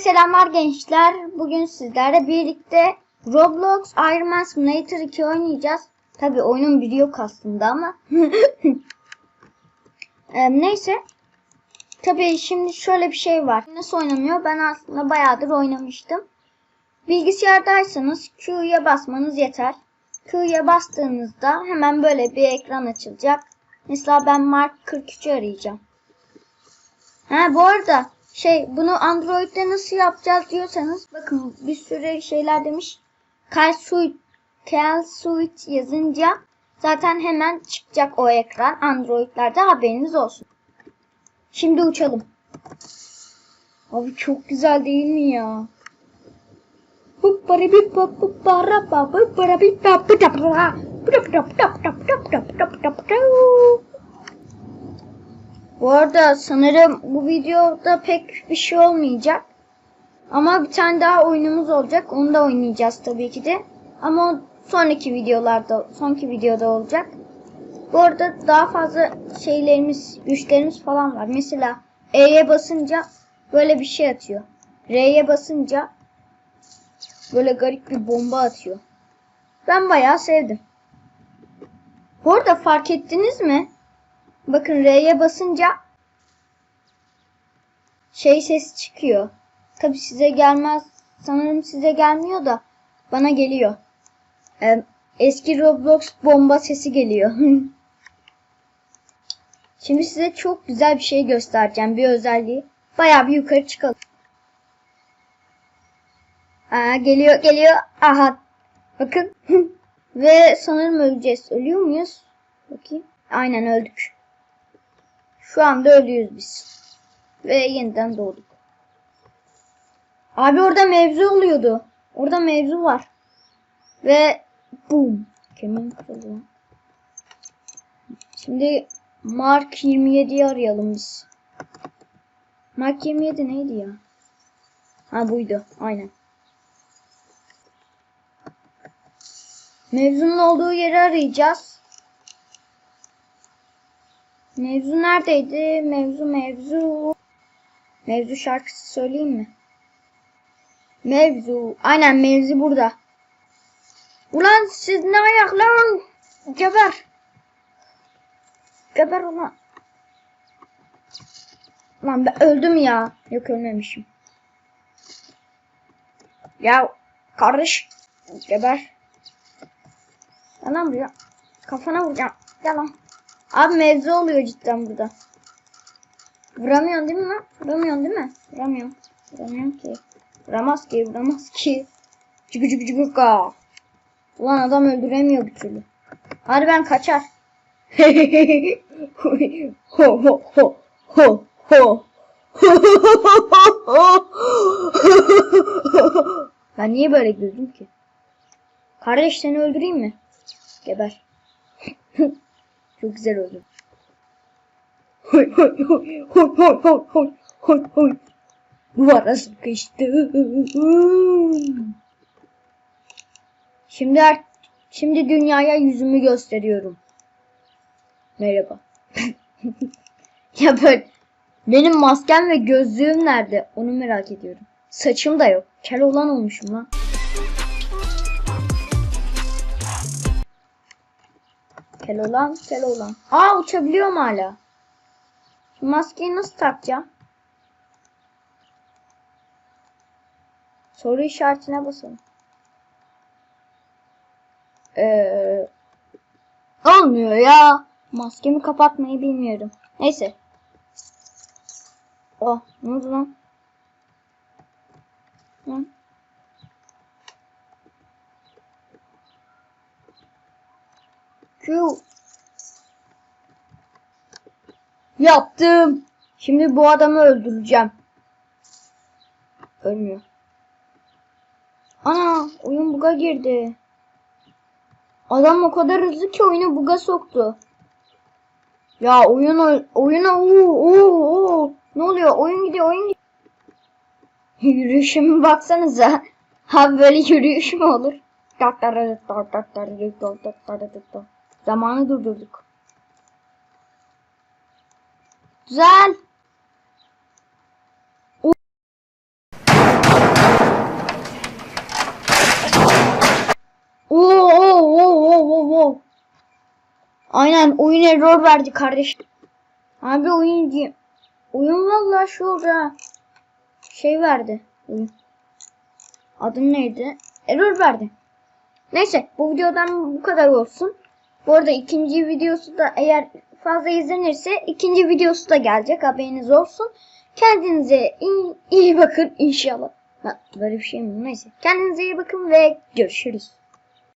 Selamlar gençler. Bugün sizlerle birlikte Roblox Iron Man Simulator 2 oynayacağız. Tabi oyunun biri yok aslında ama. Em, neyse. Tabi şimdi şöyle bir şey var. Nasıl oynanıyor? Ben aslında bayağıdır oynamıştım. Bilgisayardaysanız Q'ya basmanız yeter. Q'ya bastığınızda hemen böyle bir ekran açılacak. Mesela ben Mark 43'ü arayacağım. Ha bu arada şey bunu Android'de nasıl yapacağız diyorsanız bakın bir sürü şeyler demiş. Calsuit, Calsuit yazınca zaten hemen çıkacak o ekran. Android'lerde haberiniz olsun. Şimdi uçalım. Abi çok güzel değil mi ya? Bu arada sanırım bu videoda pek bir şey olmayacak. Ama bir tane daha oyunumuz olacak. Onu da oynayacağız tabii ki de. Ama sonraki videolarda, sonraki videoda olacak. Bu arada daha fazla şeylerimiz, güçlerimiz falan var. Mesela E'ye basınca böyle bir şey atıyor. R'ye basınca böyle garip bir bomba atıyor. Ben bayağı sevdim. Bu arada fark ettiniz mi? Bakın R'ye basınca şey ses çıkıyor. Tabi size gelmez. Sanırım size gelmiyor da bana geliyor. Ee, eski Roblox bomba sesi geliyor. Şimdi size çok güzel bir şey göstereceğim. Bir özelliği. Bayağı bir yukarı çıkalım. Aa, geliyor geliyor. Aha. Bakın. Ve sanırım öleceğiz. Ölüyor muyuz? Bakayım. Aynen öldük. Şu anda ölüyoruz biz. Ve yeniden doğduk. Abi orada mevzu oluyordu. Orada mevzu var. Ve boom. Kemiğim kırıldı. Şimdi Mark 27'yi arayalım biz. Mark 27 neydi ya? Ha buydu. Aynen. Mevzunun olduğu yeri arayacağız. Mevzu neredeydi? Mevzu mevzu. Mevzu şarkısı söyleyeyim mi? Mevzu. Aynen mevzu burada. Ulan siz ne ayaklar? Geber. Geber ulan. Lan ben öldüm ya. Yok ölmemişim. Ya kardeş. Geber. Lan buraya. Kafana vuracağım. Gel lan. Abi mevzu oluyor cidden burada. Vuramıyorsun değil mi lan? Vuramıyorsun değil mi? Vuramıyorum. Vuramıyorum ki. Vuramaz ki, vuramaz ki. Çıkı çıkı çıkı ka. Ulan adam öldüremiyor bir türlü. Hadi ben kaçar. ho ho ho ho ho. ben niye böyle güldüm ki? Kardeş seni öldüreyim mi? Geber. Çok güzel oldu. Hoy hoy hoy hoy hoy hoy hoy hoy hoy. Duvara sıkıştım. Şimdi şimdi dünyaya yüzümü gösteriyorum. Merhaba. ya böyle benim maskem ve gözlüğüm nerede? Onu merak ediyorum. Saçım da yok. Kel olan olmuşum lan. Keloğlan, Keloğlan. Aa uçabiliyorum hala. Şu maskeyi nasıl takacağım? Soru işaretine basalım. Ee, olmuyor ya. Maskemi kapatmayı bilmiyorum. Neyse. Oh ne oldu lan? Lan. Yaptım. Şimdi bu adamı öldüreceğim. Ölmüyor. Ana oyun buga girdi. Adam o kadar hızlı ki oyunu buga soktu. Ya oyun oyuna uuu uuu ne oluyor? Oyun gidiyor oyun gidiyor. Yürüyüşüme baksanıza. Ha böyle yürüyüş mü olur? Zamanı durdurduk. Güzel. O oo, oo, oo, oo. Aynen oyun error verdi kardeş. Abi oyun diye. Oyun vallahi şu. Şey verdi. Oyun. Adı neydi? Error verdi. Neyse bu videodan bu kadar olsun. Bu arada ikinci videosu da eğer fazla izlenirse ikinci videosu da gelecek haberiniz olsun. Kendinize iyi, iyi bakın inşallah. Ha, böyle bir şey mi? Neyse. Kendinize iyi bakın ve görüşürüz.